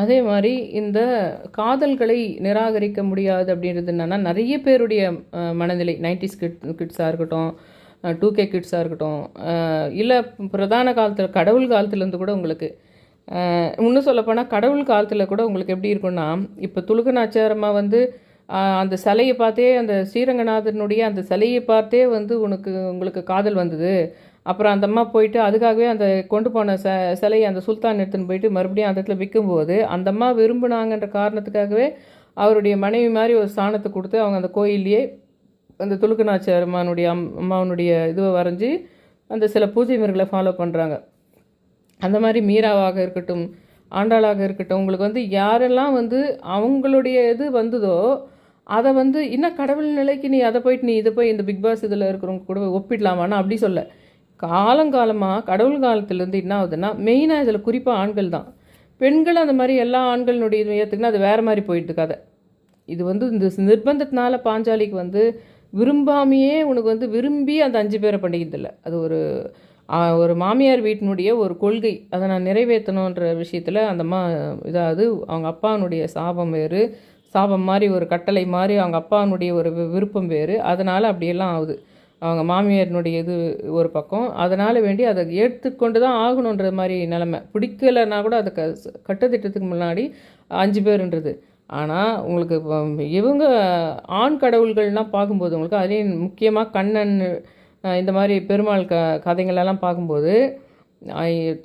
அதே மாதிரி இந்த காதல்களை நிராகரிக்க முடியாது அப்படின்றது என்னென்னா நிறைய பேருடைய மனநிலை நைன்டிஸ் கிட் கிட்ஸாக இருக்கட்டும் டூ கே கிட்ஸாக இருக்கட்டும் இல்லை பிரதான காலத்தில் கடவுள் காலத்துலேருந்து கூட உங்களுக்கு இன்னும் சொல்லப்போனால் கடவுள் காலத்தில் கூட உங்களுக்கு எப்படி இருக்கும்னா இப்போ துலுக்கநாச்சாரமாக வந்து அந்த சிலையை பார்த்தே அந்த ஸ்ரீரங்கநாதனுடைய அந்த சிலையை பார்த்தே வந்து உனக்கு உங்களுக்கு காதல் வந்தது அப்புறம் அந்த அம்மா போயிட்டு அதுக்காகவே அந்த கொண்டு போன ச சிலையை அந்த சுல்தான் எடுத்துன்னு போயிட்டு மறுபடியும் அந்த இடத்துல விற்கும்போது அந்த அம்மா விரும்பினாங்கன்ற காரணத்துக்காகவே அவருடைய மனைவி மாதிரி ஒரு ஸ்தானத்தை கொடுத்து அவங்க அந்த கோயில்லையே அந்த துலுக்கநாச்சியார் அம்மானுடைய அம் அம்மாவனுடைய இதுவை வரைஞ்சி அந்த சில பூஜை முறைகளை ஃபாலோ பண்ணுறாங்க அந்த மாதிரி மீராவாக இருக்கட்டும் ஆண்டாளாக இருக்கட்டும் உங்களுக்கு வந்து யாரெல்லாம் வந்து அவங்களுடைய இது வந்ததோ அதை வந்து இன்னும் கடவுள் நிலைக்கு நீ அதை போயிட்டு நீ இதை போய் இந்த பிக் பாஸ் இதில் இருக்கிறவங்க கூட ஒப்பிடலாமான்னு அப்படி சொல்ல. காலங்காலமாக கடவுள் காலத்துலேருந்து என்ன ஆகுதுன்னா மெயினாக இதில் குறிப்பாக ஆண்கள் தான். பெண்கள் அந்த மாதிரி எல்லா ஆண்களினுடைய ஏற்றுக்குன்னா அது வேறு மாதிரி போயிட்டு கதை இது வந்து இந்த நிர்பந்தத்தினால பாஞ்சாலிக்கு வந்து விரும்பாமையே உனக்கு வந்து விரும்பி அந்த அஞ்சு பேரை பண்ணிக்கிறதில்ல அது ஒரு ஒரு மாமியார் வீட்டினுடைய ஒரு கொள்கை. அதை நான் நிறைவேற்றணுன்ற விஷயத்தில் அந்த மா இதாவது அவங்க அப்பாவினுடைய சாபம் வேறு சாபம் மாதிரி ஒரு கட்டளை மாதிரி அவங்க அப்பாவினுடைய ஒரு வி- விருப்பம் வேறு. அதனால் அப்படியெல்லாம் ஆகுது. அவங்க மாமியாரினுடைய இது ஒரு பக்கம். அதனால் வேண்டி அதை ஏற்றுக்கொண்டு தான் ஆகணுன்ற மாதிரி நிலமை. பிடிக்கலைன்னா கூட அதை க கட்டத்திட்டத்துக்கு முன்னாடி அஞ்சு பேருன்றது. ஆனால் உங்களுக்கு இவங்க ஆண் கடவுள்கள்லாம் பார்க்கும்போது உங்களுக்கு அதுலேயும் முக்கியமாக கண்ணன் இந்த மாதிரி பெருமாள் க கதைகளெல்லாம் பார்க்கும்போது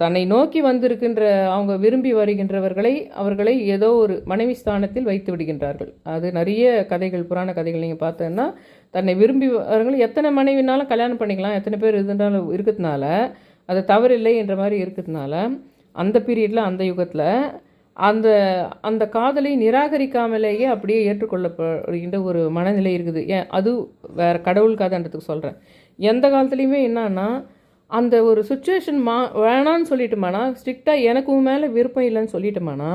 தன்னை நோக்கி வந்திருக்கின்ற அவங்க விரும்பி வருகின்றவர்களை அவர்களை ஏதோ ஒரு மனைவி ஸ்தானத்தில் வைத்து விடுகின்றார்கள். அது நிறைய கதைகள் புராண கதைகள் நீங்கள் பார்த்தோன்னா தன்னை விரும்பி வரவங்களும் எத்தனை மனைவினாலும் கல்யாணம் பண்ணிக்கலாம் எத்தனை பேர் இருந்தாலும் இருக்கிறதுனால அது தவறில்லை என்ற மாதிரி இருக்கிறதுனால அந்த பீரியடில் அந்த யுகத்தில் அந்த அந்த காதலை நிராகரிக்காமலேயே அப்படியே ஏற்றுக்கொள்ளப்படுகின்ற ஒரு மனநிலை இருக்குது. ஏன்? அது வேறு கடவுள் காதன்றதுக்கு சொல்கிறேன் எந்த காலத்துலேயுமே என்னன்னா அந்த ஒரு சுச்சுவேஷன் மா வேணான்னு சொல்லிட்டோமானா ஸ்ட்ரிக்டாக எனக்கு மேலே விருப்பம் இல்லைன்னு சொல்லிட்டோமானா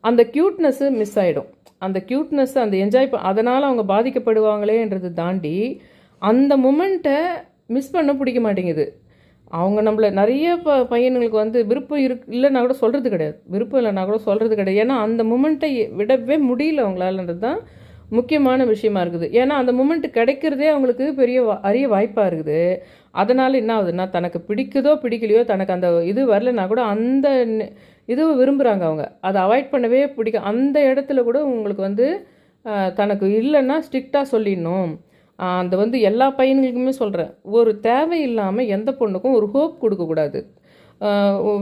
அந்த க்யூட்னஸ்ஸு மிஸ் ஆகிடும் அந்த க்யூட்னஸ் அந்த என்ஜாய் அதனால் அவங்க பாதிக்கப்படுவாங்களேன்றது தாண்டி அந்த மூமெண்ட்டை மிஸ் பண்ண பிடிக்க மாட்டேங்குது. அவங்க நம்மள நிறைய ப பையனுங்களுக்கு வந்து விருப்பம் இரு இல்லைன்னா கூட சொல்கிறது கிடையாது. விருப்பம் இல்லைன்னா கூட சொல்கிறது கிடையாது. ஏன்னா அந்த மூமெண்ட்டை விடவே முடியல அவங்களாலன்றது தான் முக்கியமான விஷயமா இருக்குது. ஏன்னா அந்த மூமெண்ட் கிடைக்கிறதே அவங்களுக்கு பெரிய வா- அரிய வாய்ப்பாக இருக்குது. அதனால் என்ன ஆகுதுன்னா தனக்கு பிடிக்குதோ பிடிக்கலையோ தனக்கு அந்த இது வரலன்னா கூட அந்த இதுவும் இதுவை விரும்புகிறாங்க அவங்க. அதை அவாய்ட் பண்ணவே பிடிக்கும். அந்த இடத்துல கூட உங்களுக்கு வந்து தனக்கு இல்லைன்னா ஸ்ட்ரிக்டாக சொல்லிடணும். அந்த வந்து எல்லா பையன்களுக்குமே சொல்கிறேன் ஒரு தேவை இல்லாமல் எந்த பொண்ணுக்கும் ஒரு ஹோப் கொடுக்கக்கூடாது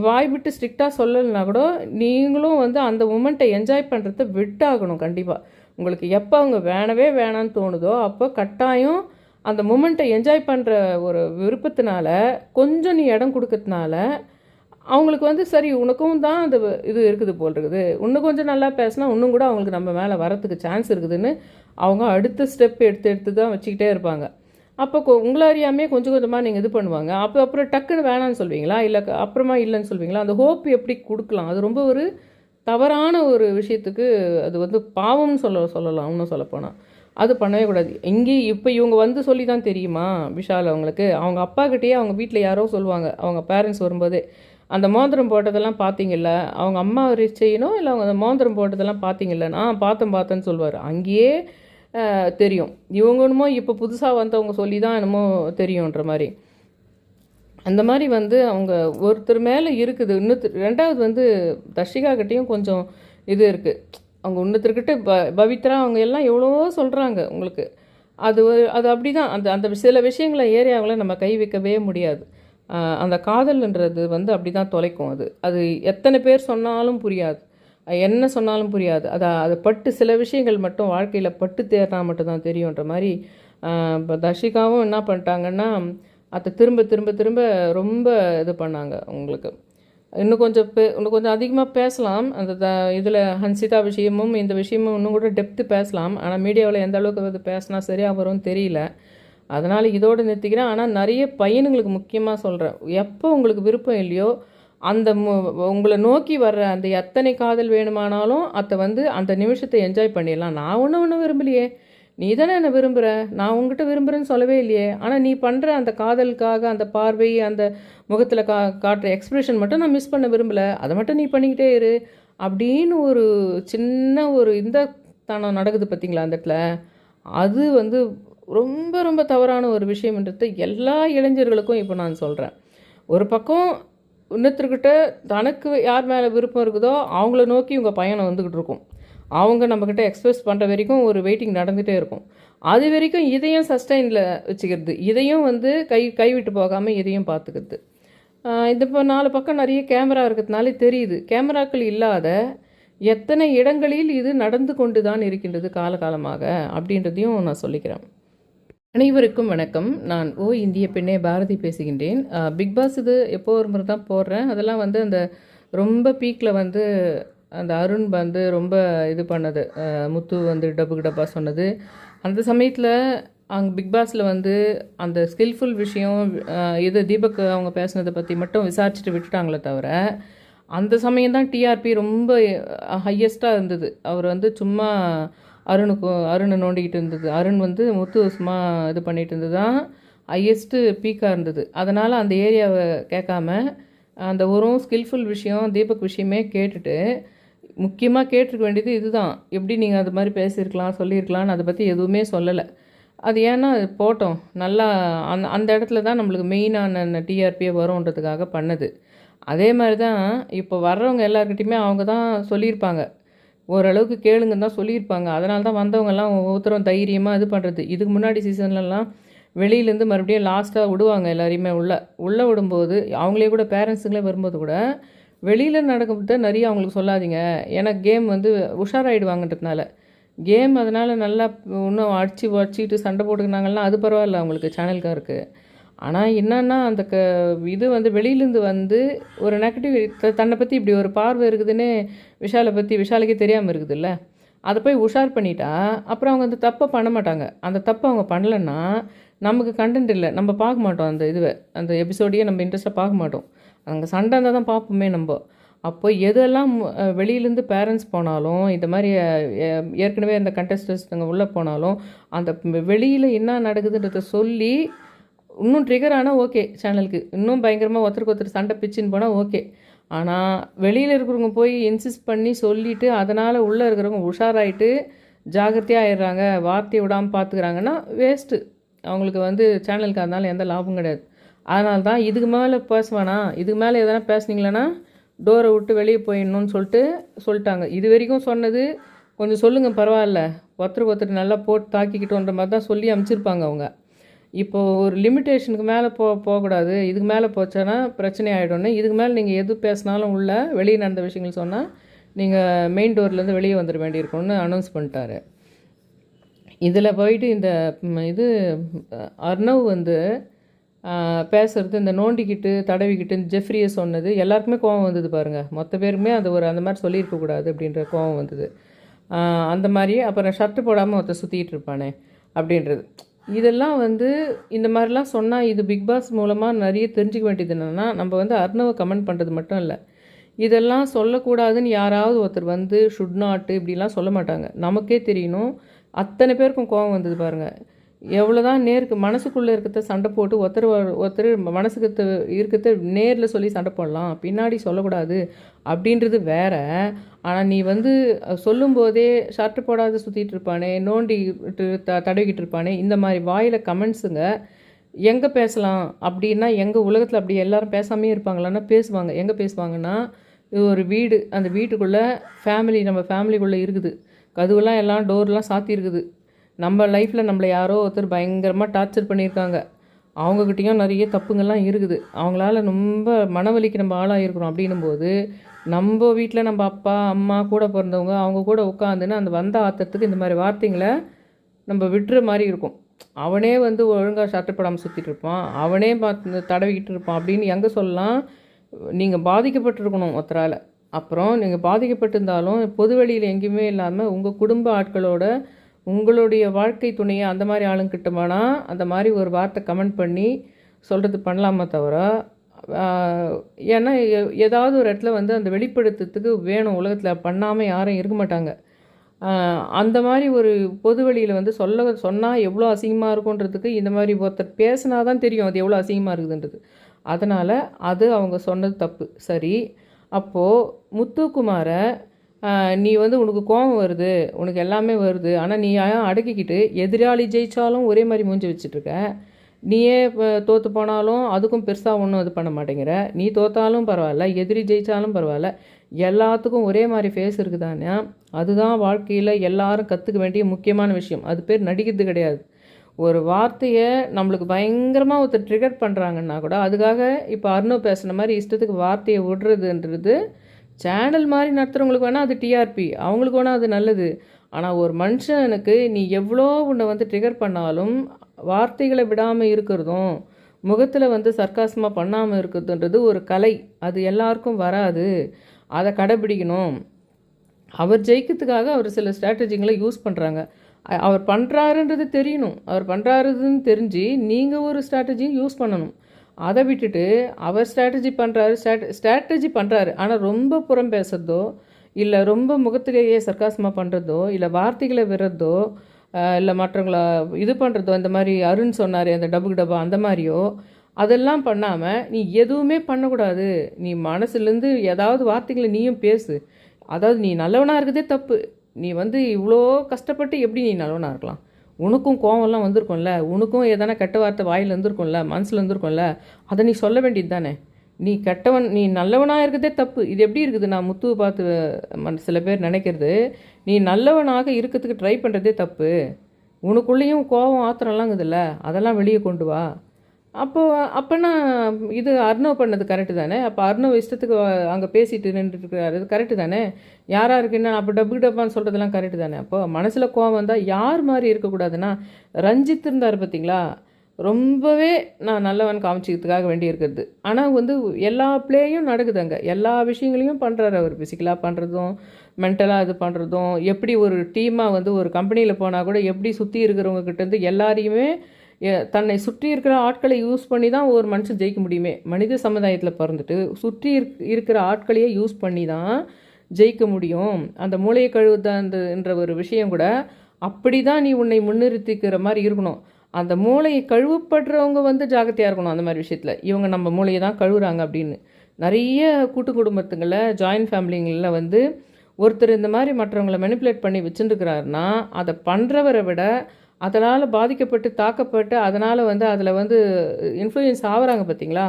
வாய் விட்டு ஸ்ட்ரிக்டாக சொல்லலைன்னா கூட நீங்களும் வந்து அந்த மூமெண்ட்டை என்ஜாய் பண்ணுறத விட்டாகணும் கண்டிப்பாக உங்களுக்கு எப்போ அவங்க வேணவே வேணான்னு தோணுதோ அப்போ கட்டாயம் அந்த மூமெண்ட்டை என்ஜாய் பண்ணுற ஒரு விருப்பத்தினால கொஞ்சம் நீ இடம் கொடுக்கறதுனால அவங்களுக்கு வந்து சரி உனக்கும் தான் அந்த இது இருக்குது போல் இருக்குது. இன்னும் கொஞ்சம் நல்லா பேசினா இன்னும் கூட அவங்களுக்கு நம்ம மேலே வரத்துக்கு சான்ஸ் இருக்குதுன்னு அவங்க அடுத்த ஸ்டெப் எடுத்து எடுத்து தான் வச்சுக்கிட்டே இருப்பாங்க. அப்போ உங்களை அறியாமே கொஞ்சம் கொஞ்சமாக நீங்கள் இது பண்ணுவாங்க. அப்போ அப்புறம் டக்குன்னு வேணான்னு சொல்வீங்களா? இல்லை அப்புறமா இல்லைன்னு சொல்வீங்களா? அந்த ஹோப் எப்படி கொடுக்கலாம்? அது ரொம்ப ஒரு தவறான ஒரு விஷயத்துக்கு அது வந்து பாவம்னு சொல்ல சொல்லலாம் இன்னும் சொல்லப்போனால் அது பண்ணவே கூடாது. இங்கே இப்போ இவங்க வந்து சொல்லி தான் தெரியுமா விஷால் அவங்களுக்கு? அவங்க அப்பாக்கிட்டேயே அவங்க வீட்டில் யாரோ சொல்லுவாங்க. அவங்க பேரண்ட்ஸ் வரும்போதே அந்த மோந்திரம் போட்டதெல்லாம் பார்த்தீங்கல்ல அவங்க அம்மா செய்யணும் இல்லை அவங்க அந்த மோந்திரம் போட்டதெல்லாம் பார்த்தீங்கல்ல நான் பார்த்தேன் பார்த்தேன்னு சொல்லுவார் அங்கேயே தெரியும். இவங்க என்னமோ இப்போ புதுசாக வந்தவங்க சொல்லி தான் என்னமோ தெரியுன்ற மாதிரி. அந்த மாதிரி வந்து அவங்க ஒருத்தர் மேலே இருக்குது. இன்னொருத்தர் ரெண்டாவது வந்து தர்ஷிகா கிட்டேயும் கொஞ்சம் இது இருக்குது அவங்க இன்னொருத்தர்கிட்ட ப பவித்ரா அவங்க எல்லாம் எவ்வளவோ சொல்கிறாங்க உங்களுக்கு. அது அது அப்படி தான் அந்த அந்த சில விஷயங்களை ஏரியாவில் நம்ம கை வைக்கவே முடியாது. அந்த காதல்ன்றது வந்து அப்படி தான் தொலைக்கும் அது. அது எத்தனை பேர் சொன்னாலும் புரியாது. என்ன சொன்னாலும் புரியாது. அதை அது பட்டு சில விஷயங்கள் மட்டும் வாழ்க்கையில் பட்டு தேர்னா மட்டும்தான் தெரியுன்ற மாதிரி இப்போ தர்ஷிகாவும் என்ன பண்ணிட்டாங்கன்னா அதை திரும்ப திரும்ப திரும்ப ரொம்ப இது பண்ணாங்க உங்களுக்கு இன்னும் கொஞ்சம் பே இன்னும் கொஞ்சம் அதிகமாக பேசலாம். அந்த த இதில் ஹன்சிதா விஷயமும் இந்த விஷயமும் இன்னும் கூட டெப்த்து பேசலாம். ஆனால் மீடியாவில் எந்த அளவுக்கு அது பேசினா சரியாக வரும்னு தெரியல. அதனால் இதோடு நிறுத்திக்கிறேன். ஆனால் நிறைய பையனுங்களுக்கு முக்கியமாக சொல்கிறேன் எப்போ உங்களுக்கு விருப்பம் இல்லையோ அந்த உங்களை நோக்கி வர்ற அந்த எத்தனை காதல் வேணுமானாலும் அதை வந்து அந்த நிமிஷத்தை என்ஜாய் பண்ணிடலாம். நான் ஒன்றும் ஒன்றும் விரும்பலையே. நீ தானே என்ன விரும்புகிற நான் உங்ககிட்ட விரும்புகிறேன்னு சொல்லவே இல்லையே. ஆனால் நீ பண்ணுற அந்த காதலுக்காக அந்த பார்வை அந்த முகத்தில் கா காட்டுற எக்ஸ்பிரஷன் மட்டும் நான் மிஸ் பண்ண விரும்பலை. அதை மட்டும் நீ பண்ணிக்கிட்டே இரு. அப்படின்னு ஒரு சின்ன ஒரு இந்த தனம் நடக்குது பார்த்தீங்களா அந்த இடத்துல. அது வந்து ரொம்ப ரொம்ப தவறான ஒரு விஷயம்ன்றது எல்லா இளைஞர்களுக்கும் இப்போ நான் சொல்கிறேன் ஒரு பக்கம் இன்னொருத்தர்கிட்ட தனக்கு யார் மேலே விருப்பம் இருக்குதோ அவங்கள நோக்கி உங்கள் பயணம் வந்துக்கிட்டு இருக்கும். அவங்க நம்மக்கிட்ட எக்ஸ்பிரஸ் பண்ணுற வரைக்கும் ஒரு வெயிட்டிங் நடந்துகிட்டே இருக்கும். அது வரைக்கும் இதையும் சஸ்டைனில் வச்சுக்கிறது. இதையும் வந்து கை கைவிட்டு போகாமல் இதையும் பார்த்துக்கிறது இந்த இப்போ நாலு பக்கம் நிறைய கேமரா இருக்கிறதுனால தெரியுது. கேமராக்கள் இல்லாத எத்தனை இடங்களில் இது நடந்து கொண்டு தான் இருக்கின்றது காலகாலமாக அப்படின்றதையும் நான் சொல்லிக்கிறேன். அனைவருக்கும் வணக்கம். நான் ஓ இந்திய பெண்ணே பாரதி பேசுகின்றேன். பிக் பாஸ் இது எப்போ ஒரு முறை தான் போடுறேன். அதெல்லாம் வந்து அந்த ரொம்ப பீக்கில் வந்து அந்த அருண் வந்து ரொம்ப இது பண்ணது. முத்து வந்து டப்புக்கு டப்பா சொன்னது. அந்த சமயத்தில் அங்கே பிக் பாஸில் வந்து அந்த ஸ்கில்ஃபுல் விஷயம் இது தீபக் அவங்க பேசுனதை பற்றி மட்டும் விசாரிச்சுட்டு விட்டுட்டாங்களே தவிர அந்த சமயம் தான் டிஆர்பி ரொம்ப ஹையஸ்ட்டாக இருந்தது. அவர் வந்து சும்மா அருணுக்கு அருணை நோண்டிக்கிட்டு இருந்தது. அருண் வந்து முத்து சும்மா இது பண்ணிகிட்டு இருந்தது தான் ஹையஸ்ட்டு பீக்காக இருந்தது. அதனால் அந்த ஏரியாவை கேட்காம அந்த ஒரு ஸ்கில்ஃபுல் விஷயம் தீபக் விஷயமே கேட்டுட்டு முக்கியமாக கேட்டிருக்க வேண்டியது இதுதான். எப்படி நீங்கள் அது மாதிரி பேசியிருக்கலாம் சொல்லியிருக்கலாம்னு அதை பற்றி எதுவுமே சொல்லலை. அது ஏன்னா அது போட்டோம். நல்லா அந்த அந்த இடத்துல தான் நம்மளுக்கு மெயினான டிஆர்பியை வரும்ன்றதுக்காக பண்ணது. அதே மாதிரி தான் இப்போ வர்றவங்க எல்லாருக்கிட்டையுமே அவங்க தான் சொல்லியிருப்பாங்க. ஓரளவுக்கு கேளுங்கன்னு தான் சொல்லியிருப்பாங்க. அதனால தான் வந்தவங்கெல்லாம் ஒவ்வொருத்தரும் தைரியமாக இது பண்ணுறது இதுக்கு முன்னாடி சீசன்லலாம் வெளியிலேருந்து மறுபடியும் லாஸ்ட்டாக விடுவாங்க எல்லாரையுமே உள்ளே. உள்ளே விடும்போது அவங்களே கூட பேரண்ட்ஸுங்களே வரும்போது கூட வெளியில் நடக்கிறத நிறைய அவங்களுக்கு சொல்லாதீங்க. ஏன்னா கேம் வந்து உஷாராயிடுவாங்கன்றதுனால. கேம் அதனால் நல்லா இன்னும் அடிச்சு வச்சுக்கிட்டு சண்டை போட்டுக்கினாங்கன்னா அது பரவாயில்ல அவங்களுக்கு சேனல்காருக்கு. ஆனால் என்னன்னா அந்த க இது வந்து வெளியிலேருந்து வந்து ஒரு நெகட்டிவ் தன்னை பற்றி இப்படி ஒரு பார்வை இருக்குதுன்னு விஷாலை பற்றி விஷாலுக்கே தெரியாமல் இருக்குதுல்ல? அதை போய் உஷார் பண்ணிட்டா அப்புறம் அவங்க அந்த தப்பை பண்ண மாட்டாங்க. அந்த தப்பை அவங்க பண்ணலைன்னா நமக்கு கண்டென்ட் இல்லை. நம்ம பார்க்க மாட்டோம் அந்த இதுவை. அந்த எபிசோடையே நம்ம இன்ட்ரெஸ்ட்டாக பார்க்க மாட்டோம். அங்கே சண்டை இருந்தால் தான் பார்ப்போமே நம்ம. அப்போ எதெல்லாம் வெளியிலேருந்து பேரண்ட்ஸ் போனாலும் இந்த மாதிரி ஏற்கனவே அந்த கண்டஸ்டன்ஸுங்க உள்ளே போனாலும் அந்த வெளியில் என்ன நடக்குதுன்றத சொல்லி இன்னும் ட்ரிகர் ஆனால் ஓகே சேனலுக்கு இன்னும் பயங்கரமாக ஒருத்தருக்கு ஒருத்தர் சண்டை பிச்சுன்னு போனால் ஓகே ஆனால் வெளியில் இருக்கிறவங்க போய் இன்சிஸ்ட் பண்ணி சொல்லிவிட்டு அதனால் உள்ளே இருக்கிறவங்க உஷாராயிட்டு ஜாகிரதையாக ஆயிடுறாங்க வார்த்தையை விடாமல் பார்த்துக்கிறாங்கன்னா வேஸ்ட்டு அவங்களுக்கு வந்து சேனலுக்கு அதனால் எந்த லாபம் கிடையாது. அதனால தான் இதுக்கு மேலே பேசுவானா இதுக்கு மேலே எதனா பேசுனீங்களன்னா டோரை விட்டு வெளியே போயிடணும்னு சொல்லிட்டு சொல்லிட்டாங்க. இது வரைக்கும் சொன்னது கொஞ்சம் சொல்லுங்கள் பரவாயில்ல. ஒருத்தருக்கு ஒருத்தர் நல்லா போட்டு தாக்கிக்கிட்டோன்ற மாதிரி தான் சொல்லி அமுச்சிருப்பாங்க அவங்க. இப்போது ஒரு லிமிட்டேஷனுக்கு மேலே போ போகக்கூடாது. இதுக்கு மேலே போச்சோன்னா பிரச்சனை ஆகிடும்னு இதுக்கு மேலே நீங்கள் எது பேசினாலும் உள்ள வெளியே நடந்த விஷயங்கள் சொன்னால் நீங்கள் மெயின் டோர்லேருந்து வெளியே வந்துட வேண்டியிருக்கும்னு அனௌன்ஸ் பண்ணிட்டாரு. இதில் போயிட்டு இந்த இது அர்ணவ் வந்து பேசுறது இந்த நோண்டிக்கிட்டு தடவிக்கிட்டு இந்த ஜெஃப்ரியை சொன்னது எல்லாருக்குமே கோவம் வந்தது பாருங்கள் மொத்த பேருமே அது ஒரு அந்த மாதிரி சொல்லியிருக்கக்கூடாது அப்படின்ற கோவம் வந்தது. அந்த மாதிரி அப்புறம் ஷர்ட்டு போடாமல் ஒருத்தர் சுற்றிட்டு இருப்பானே அப்படின்றது. இதெல்லாம் வந்து இந்த மாதிரிலாம் சொன்னால் இது பிக் பாஸ் மூலமாக நிறைய தெரிஞ்சுக்க வேண்டியது என்னென்னா நம்ம வந்து அர்ணவை கமெண்ட் பண்ணுறது மட்டும் இல்லை. இதெல்லாம் சொல்லக்கூடாதுன்னு யாராவது ஒருத்தர் வந்து ஷுட் நாட்டு இப்படிலாம் சொல்ல மாட்டாங்க. நமக்கே தெரியணும். அத்தனை பேருக்கும் கோபம் வந்தது பாருங்கள் எவ்வளோ தான் நேருக்கு மனசுக்குள்ளே இருக்கிறத சண்டை போட்டு ஒருத்தர் ஒருத்தர் மனசுக்கு த- இருக்கிறத நேரில் சொல்லி சண்டை போடலாம். பின்னாடி சொல்லக்கூடாது அப்படின்றது வேற. ஆனால் நீ வந்து சொல்லும்போதே ஷர்ட் போடாத சுற்றிட்டு இருப்பானே நோண்டிட்டு த தடவிக்கிட்டு இருப்பானே இந்த மாதிரி வாயில் கமெண்ட்ஸுங்க எங்கே பேசலாம் அப்படின்னா எங்கள் உலகத்தில் அப்படி எல்லாரும் பேசாமே இருப்பாங்களான்னா பேசுவாங்க. எங்கே பேசுவாங்கன்னா இது ஒரு வீடு. அந்த வீட்டுக்குள்ளே ஃபேமிலி நம்ம ஃபேமிலிக்குள்ளே இருக்குது. கதுவெல்லாம் எல்லாம் டோர்லாம் சாத்தி இருக்குது நம்ம லைஃப்பில் நம்மளை யாரோ ஒருத்தர் பயங்கரமாக டார்ச்சர் பண்ணியிருக்காங்க. அவங்கக்கிட்டேயும் நிறைய தப்புங்கள்லாம் இருக்குது. அவங்களால ரொம்ப மனவலிக்கு நம்ம ஆளாக இருக்கிறோம் அப்படின்னும் போது நம்ம வீட்டில் நம்ம அப்பா அம்மா கூட பிறந்தவங்க அவங்க கூட உட்காந்துன்னு அந்த வந்த ஆத்திரத்துக்கு இந்த மாதிரி வார்த்தைங்களை நம்ம விட்டுற மாதிரி இருக்கும். அவனே வந்து ஒழுங்காக ஷர்ட் போடாமல் சுற்றிட்டு இருப்பான். அவனே பார்த்து தடவிக்கிட்டு இருப்பான் அப்படின்னு எங்கே சொல்லலாம்? நீங்கள் பாதிக்கப்பட்டிருக்கணும் ஒருத்தரால். அப்புறம் நீங்கள் பாதிக்கப்பட்டிருந்தாலும் பொது வெளியில் எங்கேயுமே இல்லாமல் உங்கள் குடும்ப ஆட்களோட உங்களுடைய வாழ்க்கை துணையை அந்த மாதிரி ஆளுங்க கிட்டமானா அந்த மாதிரி ஒரு வார்த்தை கமெண்ட் பண்ணி சொல்கிறது பண்ணலாமா தவிர ஏன்னா எ- ஏதாவது ஒரு இடத்துல வந்து அந்த வெளிப்படுத்துறதுக்கு வேணும். உலகத்தில் பண்ணாமல் யாரும் இருக்க மாட்டாங்க. அந்த மாதிரி ஒரு பொது வழியில் வந்து சொல்ல சொன்னால் எவ்வளோ அசிங்கமாக இருக்குன்றதுக்கு இந்த மாதிரி ஒருத்தர் பேசினா தான் தெரியும் அது எவ்வளோ அசிங்கமாக இருக்குதுன்றது. அதனால் அது அவங்க சொன்னது தப்பு. சரி. அப்போது முத்துக்குமாரை நீ வந்து உனக்கு கோபம் வருது உனக்கு எல்லாமே வருது. ஆனால் நீ ஏன் அடக்கிக்கிட்டு எதிராளி ஜெயித்தாலும் ஒரே மாதிரி மூஞ்சி வச்சுட்ருக்க நீயே இப்போ தோற்று போனாலும் அதுக்கும் பெருசாக ஒன்றும் இது பண்ண மாட்டேங்கிற. நீ தோற்றாலும் பரவாயில்ல எதிரி ஜெயித்தாலும் பரவாயில்ல. எல்லாத்துக்கும் ஒரே மாதிரி ஃபேஸ் இருக்குதானே அதுதான் வாழ்க்கையில் எல்லாரும் கற்றுக்க வேண்டிய முக்கியமான விஷயம். அது பேர் நடிக்கிறது கிடையாது. ஒரு வார்த்தையை நம்மளுக்கு பயங்கரமாக ஒருத்தர் ட்ரிகர் பண்ணுறாங்கன்னா கூட அதுக்காக இப்போ அருணோ பேசுன மாதிரி இஷ்டத்துக்கு வார்த்தையை விடுறதுன்றது சேனல் மாதிரி நடத்துகிறவங்களுக்கு வேணால் அது டிஆர்பி அவங்களுக்கு வேணால் அது நல்லது. ஆனால் ஒரு மனுஷனுக்கு நீ எவ்வளோ உன்னை வந்து ட்ரிகர் பண்ணாலும் வார்த்தைகளை விடாமல் இருக்கிறதும் முகத்தில் வந்து சர்க்காசமாக பண்ணாமல் இருக்கிறதுன்றது ஒரு கலை. அது எல்லாருக்கும் வராது. அதை கடைபிடிக்கணும். அவர் ஜெயிக்கிறதுக்காக அவர் சில ஸ்ட்ராட்டஜிங்களை யூஸ் பண்ணுறாங்க அவர் பண்ணுறாருன்றது தெரியணும். அவர் பண்ணுறாருன்னு தெரிஞ்சு நீங்கள் ஒரு ஸ்ட்ராட்டஜியும் யூஸ் பண்ணணும். அதை விட்டுட்டு அவர் ஸ்ட்ராட்டஜி பண்ணுறாரு ஸ்ட்ராட் ஸ்ட்ராட்டஜி பண்ணுறாரு ஆனால் ரொம்ப புறம் பேசுறதோ இல்லை ரொம்ப முகத்திலேயே சர்க்காசமாக பண்ணுறதோ இல்லை வார்த்தைகளை விடுறதோ இல்லை மற்றவங்கள இது பண்ணுறதோ இந்த மாதிரி அருண் சொன்னார் அந்த டபுக்கு டபா அந்த மாதிரியோ அதெல்லாம் பண்ணாமல் நீ எதுவுமே பண்ணக்கூடாது. நீ மனசுலேருந்து ஏதாவது வார்த்தைகளை நீயும் பேசு. அதாவது நீ நல்லவனாக இருக்கதே தப்பு. நீ வந்து இவ்வளோ கஷ்டப்பட்டு எப்படி நீ நல்லவனாக இருக்கலாம்? உனக்கும் கோவம்லாம் வந்திருக்கும்ல உனக்கும் எதனா கெட்ட வார்த்தை வாயில் இருந்திருக்கும்ல மனசில் இருந்திருக்கும்ல அதை நீ சொல்ல வேண்டியது தானே? நீ கெட்டவன் நீ நல்லவனாக இருக்கிறதே தப்பு. இது எப்படி இருக்குது? நான் முத்துவை பார்த்து சில பேர் நினைக்கிறது நீ நல்லவனாக இருக்கிறதுக்கு ட்ரை பண்ணுறதே தப்பு. உனக்குள்ளேயும் கோபம் ஆத்திரம்லாம் இருக்குதுல்ல அதெல்லாம் வெளியே கொண்டு வா. அப்போ அப்போனா இது அர்ணவ் பண்ணது கரெக்டு தானே? அப்போ அர்ணவ் இஷ்டத்துக்கு அங்கே பேசிட்டு நின்றுட்டுருக்காரு. அது கரெக்டு தானே? யாராக இருக்குன்னா அப்போ டப்பு டப்பான்னு சொல்கிறதெல்லாம் கரெக்டு தானே? அப்போ மனசில் கோவம் வந்தால் யார் மாதிரி இருக்கக்கூடாதுன்னா ரஞ்சித் இருந்தார் பார்த்தீங்களா ரொம்பவே நான் நல்லவன் காமிச்சிக்கிறதுக்காக வேண்டி இருக்கிறது ஆனால் வந்து எல்லா பிளேயும் நடக்குது அங்கே எல்லா விஷயங்களையும் பண்ணுறாரு அவர். ஃபிசிக்கலாக பண்ணுறதும் மென்டலாக இது பண்ணுறதும் எப்படி ஒரு டீமாக வந்து ஒரு கம்பெனியில் போனால் கூட எப்படி சுற்றி இருக்கிறவங்க கிட்டேருந்து எல்லாரையுமே தன்னை சுற்றி இருக்கிற ஆட்களை யூஸ் பண்ணி தான் ஒரு மனுஷன் ஜெயிக்க முடியுமே. மனித சமுதாயத்தில் பிறந்துட்டு சுற்றி இருக் இருக்கிற ஆட்களையே யூஸ் பண்ணி தான் ஜெயிக்க முடியும். அந்த மூளையை கழுவுதான்ற ஒரு விஷயம் கூட அப்படி தான் நீ உன்னை முன்னிறுத்திக்கிற மாதிரி இருக்கணும். அந்த மூளையை கழுவப்படுறவங்க வந்து ஜாக்கிரதையாக இருக்கணும் அந்த மாதிரி விஷயத்தில். இவங்க நம்ம மூளையை தான் கழுவுறாங்க அப்படின்னு. நிறைய கூட்டு குடும்பத்துங்களை ஜாயின்ட் ஃபேமிலிங்களில் வந்து ஒருத்தர் இந்த மாதிரி மற்றவங்கள மெனிப்புலேட் பண்ணி வச்சுருக்கிறாருன்னா அதை பண்ணுறவரை விட அதனால் பாதிக்கப்பட்டு தாக்கப்பட்டு அதனால் வந்து அதில் வந்து இன்ஃப்ளூயன்ஸ் ஆகுறாங்க பார்த்தீங்களா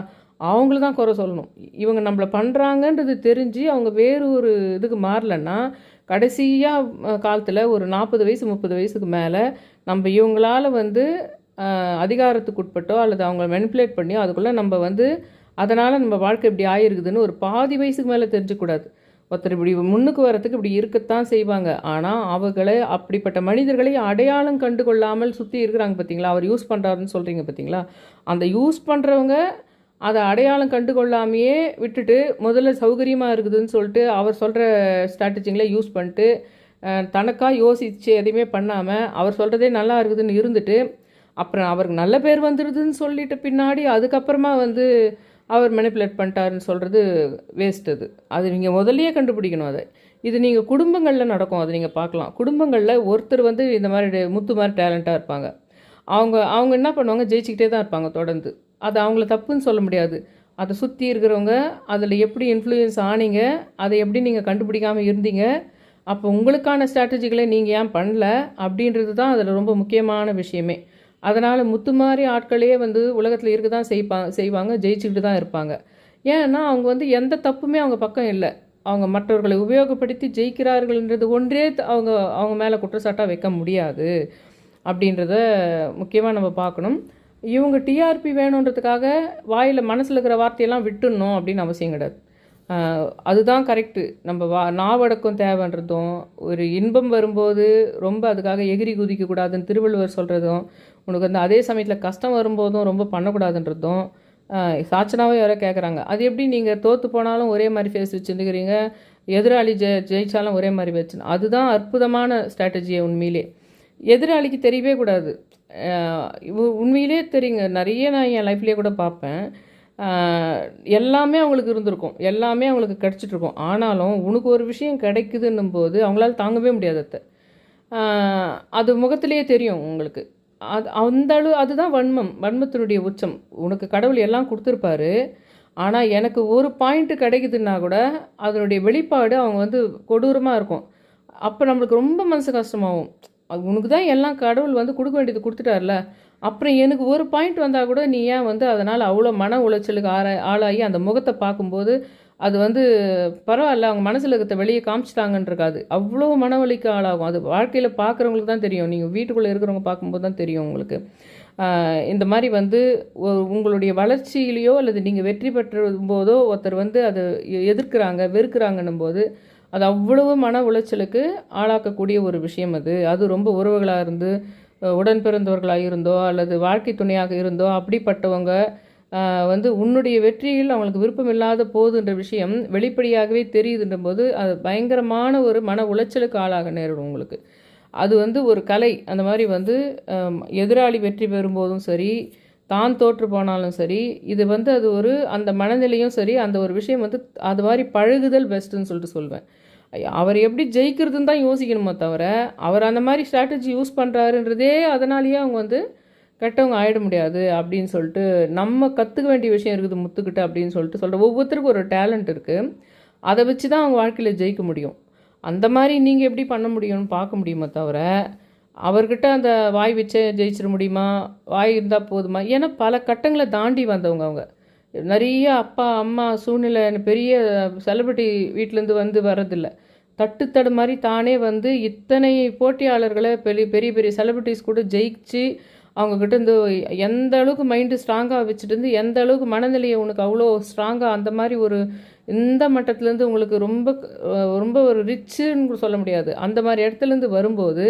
அவங்கள தான் குறை சொல்லணும். இவங்க நம்மளை பண்ணுறாங்கன்றது தெரிஞ்சு அவங்க வேறு ஒரு இதுக்கு மாறலன்னா கடைசியாக காலத்தில் ஒரு நாற்பது வயசு முப்பது வயசுக்கு மேலே நம்ம இவங்களால வந்து அதிகாரத்துக்கு உட்பட்டோ அல்லது அவங்கள மெனிப்புலேட் பண்ணியோ அதுக்குள்ளே நம்ம வந்து அதனால் நம்ம வாழ்க்கை இப்படி ஆயிருக்குதுன்னு ஒரு பாதி வயசுக்கு மேலே தெரிஞ்சுக்கூடாது ஒருத்தர் இப்படி முன்னுக்கு வரத்துக்கு இப்படி இருக்கத்தான் செய்வாங்க. ஆனால் அவர்களை அப்படிப்பட்ட மனிதர்களை அடையாளம் கண்டு கொள்ளாமல் சுற்றி இருக்கிறாங்க பார்த்தீங்களா அவர் யூஸ் பண்ணுறாருன்னு சொல்கிறீங்க பார்த்தீங்களா அந்த யூஸ் பண்ணுறவங்க அதை அடையாளம் கண்டு கொள்ளாமையே விட்டுட்டு முதல்ல சௌகரியமாக இருக்குதுன்னு சொல்லிட்டு அவர் சொல்கிற ஸ்ட்ராட்டஜிங்களை யூஸ் பண்ணிட்டு தனக்காக யோசித்து எதையுமே பண்ணாமல் அவர் சொல்கிறதே நல்லா இருக்குதுன்னு இருந்துட்டு அப்புறம் அவருக்கு நல்ல பேர் வந்துடுதுன்னு சொல்லிட்டு பின்னாடி அதுக்கப்புறமா வந்து அவர் மெனிப்புலேட் பண்ணிட்டாருன்னு சொல்கிறது வேஸ்ட் அது. அது நீங்கள் முதல்லையே கண்டுபிடிக்கணும் அதை. இது நீங்கள் குடும்பங்களில் நடக்கும் அதை நீங்கள் பார்க்கலாம். குடும்பங்களில் ஒருத்தர் வந்து இந்த மாதிரி முத்து மாதிரி டேலண்ட்டாக இருப்பாங்க. அவங்க அவங்க என்ன பண்ணுவாங்க? ஜெயிச்சுக்கிட்டே தான் இருப்பாங்க தொடர்ந்து. அது அவங்கள தப்புன்னு சொல்ல முடியாது. அதை சுற்றி இருக்கிறவங்க அதில் எப்படி இன்ஃப்ளூயன்ஸ் ஆனீங்க அதை எப்படி நீங்கள் கண்டுபிடிக்காமல் இருந்தீங்க அப்போ உங்களுக்கான ஸ்ட்ராட்டஜிகளை நீங்கள் ஏன் பண்ணல அப்படின்றது தான் அதில் ரொம்ப முக்கியமான விஷயமே. அதனால் முத்து மாதிரி ஆட்களே வந்து உலகத்தில் இருக்க தான் செய்ப்பா செய்வாங்க ஜெயிச்சுக்கிட்டு தான் இருப்பாங்க. ஏன்னா அவங்க வந்து எந்த தப்புமே அவங்க பக்கம் இல்லை. அவங்க மற்றவர்களை உபயோகப்படுத்தி ஜெயிக்கிறார்கள்ன்றது ஒன்றே அவங்க அவங்க மேலே குற்றச்சாட்டாக வைக்க முடியாது. அப்படின்றத முக்கியமாக நம்ம பார்க்கணும். இவங்க டிஆர்பி வேணுன்றதுக்காக வாயில் மனசில் இருக்கிற வார்த்தையெல்லாம் விட்டுடணும் அப்படின்னு அவசியம் கிடையாது. அதுதான் கரெக்டு நம்ம வா நாவடக்கம் தேவைன்றதும் ஒரு இன்பம் வரும்போது ரொம்ப அதுக்காக எகிரி குதிக்கக்கூடாதுன்னு திருவள்ளுவர் சொல்கிறதும் உனக்கு வந்து அதே சமயத்தில் கஷ்டம் வரும்போதும் ரொம்ப பண்ணக்கூடாதுன்றதும் ஆஹ் சாச்சனாவே யாரோ கேட்குறாங்க அது எப்படி நீங்கள் தோற்று போனாலும் ஒரே மாதிரி ஃபேஸ் வச்சுருந்துக்கிறீங்க எதிராளி ஜெ ஜெயிச்சாலும் ஒரே மாதிரி வச்சு அதுதான் அற்புதமான ஸ்ட்ராட்டஜியை உண்மையிலே. எதிராளிக்கு தெரியவே கூடாது. உண்மையிலே தெரியுங்க. நிறைய நான் என் லைஃப்லேயே கூட பார்ப்பேன். எல்லாமே அவங்களுக்கு இருந்திருக்கும். எல்லாமே அவங்களுக்கு கிடச்சிட்ருக்கும் ஆனாலும் உனக்கு ஒரு விஷயம் கிடைக்குதுன்னும் போது அவங்களால தாங்கவே முடியாது அதை அது முகத்திலேயே தெரியும் உங்களுக்கு. அது அந்த அளவு அதுதான் வன்மம். வன்மத்தினுடைய உச்சம். உனக்கு கடவுள் எல்லாம் கொடுத்துருப்பாரு. ஆனால் எனக்கு ஒரு பாயிண்ட் கிடைக்குதுன்னா கூட அதனுடைய வெளிப்பாடு அவங்க வந்து கொடூரமாக இருக்கும். அப்போ நம்மளுக்கு ரொம்ப மனசு கஷ்டமாகும். உனக்கு தான் எல்லாம் கடவுள் வந்து கொடுக்க வேண்டியது கொடுத்துட்டார்ல. அப்புறம் எனக்கு ஒரு பாயிண்ட் வந்தால் கூட நீ ஏன் வந்து அதனால் அவ்வளோ மன உளைச்சலுக்கு ஆற ஆளாகி அந்த முகத்தை பார்க்கும்போது அது வந்து பரவாயில்ல அவங்க மனசில் இருக்கிறத வெளியே காமிச்சிட்டாங்கன்றிருக்காது. அவ்வளோ மனவலிக்கு ஆளாகும். அது வாழ்க்கையில் பார்க்குறவங்களுக்கு தான் தெரியும். நீங்கள் வீட்டுக்குள்ளே இருக்கிறவங்க பார்க்கும்போது தான் தெரியும் உங்களுக்கு. இந்த மாதிரி வந்து உங்களுடைய வளர்ச்சியிலையோ அல்லது நீங்கள் வெற்றி பெற்ற போதோ ஒருத்தர் வந்து அதை எதிர்க்கிறாங்க வெறுக்கிறாங்கன்னும் போது அது அவ்வளவு மன உளைச்சலுக்கு ஆளாக்கக்கூடிய ஒரு விஷயம் அது. அது ரொம்ப உறவுகளாக இருந்து உடன் பிறந்தவர்களாக இருந்தோ அல்லது வாழ்க்கை துணையாக இருந்தோ அப்படிப்பட்டவங்க வந்து உன்னுடைய வெற்றியில் அவங்களுக்கு விருப்பம் இல்லாத போதுன்ற விஷயம் வெளிப்படையாகவே தெரியுதுன்ற போது அது பயங்கரமான ஒரு மன உளைச்சலுக்கு ஆளாக நேரிடும் உங்களுக்கு. அது வந்து ஒரு கலை. அந்த மாதிரி வந்து எதிராளி வெற்றி பெறும்போதும் சரி தான் தோற்று போனாலும் சரி இது வந்து அது ஒரு அந்த மனநிலையும் சரி அந்த ஒரு விஷயம் வந்து அது மாதிரி பழகுதல் பெஸ்ட்டுன்னு சொல்லிட்டு சொல்வேன். அவர் எப்படி ஜெயிக்கிறதுன்னு தான் யோசிக்கணுமே தவிர அவர் அந்த மாதிரி ஸ்ட்ராட்டஜி யூஸ் பண்ணுறாருன்றதே அதனாலேயே அவங்க வந்து கெட்டவங்க ஆகிட முடியாது அப்படின்னு சொல்லிட்டு நம்ம கற்றுக்க வேண்டிய விஷயம் இருக்குது முத்துக்கிட்ட அப்படின்னு சொல்லிட்டு சொல்கிற ஒவ்வொருத்தருக்கும் ஒரு டேலண்ட் இருக்குது அதை வச்சு தான் அவங்க வாழ்க்கையில் ஜெயிக்க முடியும். அந்த மாதிரி நீங்கள் எப்படி பண்ண முடியும்னு பார்க்க முடியுமே தவிர அவர்கிட்ட அந்த வாய் வச்சே ஜெயிச்சிட முடியுமா? வாய் இருந்தால் போதுமா? ஏன்னா பல கட்டங்களை தாண்டி வந்தவங்க அவங்க. நிறைய அப்பா அம்மா சூழ்நிலை பெரிய செலிபிரிட்டி வீட்டிலேருந்து வந்து வர்றதில்ல. தட்டுத்தடு மாதிரி தானே வந்து இத்தனை போட்டியாளர்களை பெரிய பெரிய பெரிய செலிபிரிட்டிஸ் கூட ஜெயிச்சு அவங்கக்கிட்ட இருந்து எந்த அளவுக்கு மைண்டு ஸ்ட்ராங்காக வச்சுட்டு இருந்து எந்த அளவுக்கு மனநிலையை உனக்கு அவ்வளோ ஸ்ட்ராங்காக அந்த மாதிரி ஒரு இந்த மட்டத்துலேருந்து உங்களுக்கு ரொம்ப ரொம்ப ஒரு ரிச்சுன்னு சொல்ல முடியாது. அந்த மாதிரி இடத்துலேருந்து வரும்போது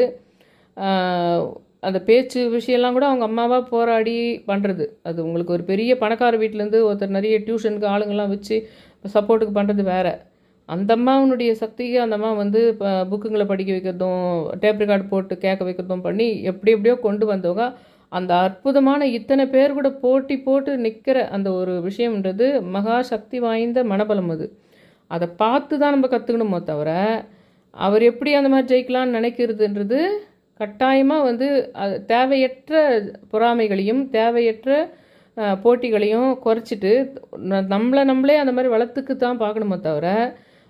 அந்த பேச்சு விஷயம்லாம் கூட அவங்க அம்மாவாக போராடி பண்ணுறது அது உங்களுக்கு ஒரு பெரிய பணக்கார வீட்டிலேருந்து ஒருத்தர் நிறைய டியூஷனுக்கு ஆளுங்கள்லாம் வச்சு சப்போர்ட்டுக்கு பண்ணுறது வேறு. அந்த அம்மாவனுடைய சக்திக்கு அந்த அம்மா வந்து இப்போ புக்குங்களை படிக்க வைக்கிறதும் டேப் ரெக்கார்டு போட்டு கேட்க வைக்கிறதும் பண்ணி எப்படி எப்படியோ கொண்டு வந்தவங்க. அந்த அற்புதமான இத்தனை பேர் கூட போட்டி போட்டு நிற்கிற அந்த ஒரு விஷயம்ன்றது மகா சக்தி வாய்ந்த மனபலம் அது. அதை பார்த்து தான் நம்ம கற்றுக்கணுமோ தவிர அவர் எப்படி அந்த மாதிரி ஜெயிக்கலாம்னு நினைக்கிறதுன்றது கட்டாயமாக வந்து அது தேவையற்ற பொறாமைகளையும் தேவையற்ற போட்டிகளையும் குறைச்சிட்டு நம்மளை நம்மளே அந்த மாதிரி வளர்த்துக்கு தான் பார்க்கணுமே தவிர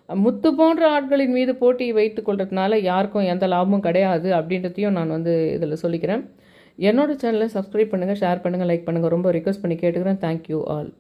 முத்து போன்ற ஆட்களின் மீது போட்டி வைத்து கொள்றதுனால யாருக்கும் எந்த லாபமும் கிடையாது அப்படின்றதையும் நான் வந்து இதில் சொல்லிக்கிறேன். என்னோடய சேனலை சப்ஸ்கிரைப் பண்ணுங்கள் ஷேர் பண்ணுங்கள் லைக் பண்ணுங்கள் ரொம்ப ரிக்வஸ்ட் பண்ணி கேட்டுக்கிறேன். Thank you all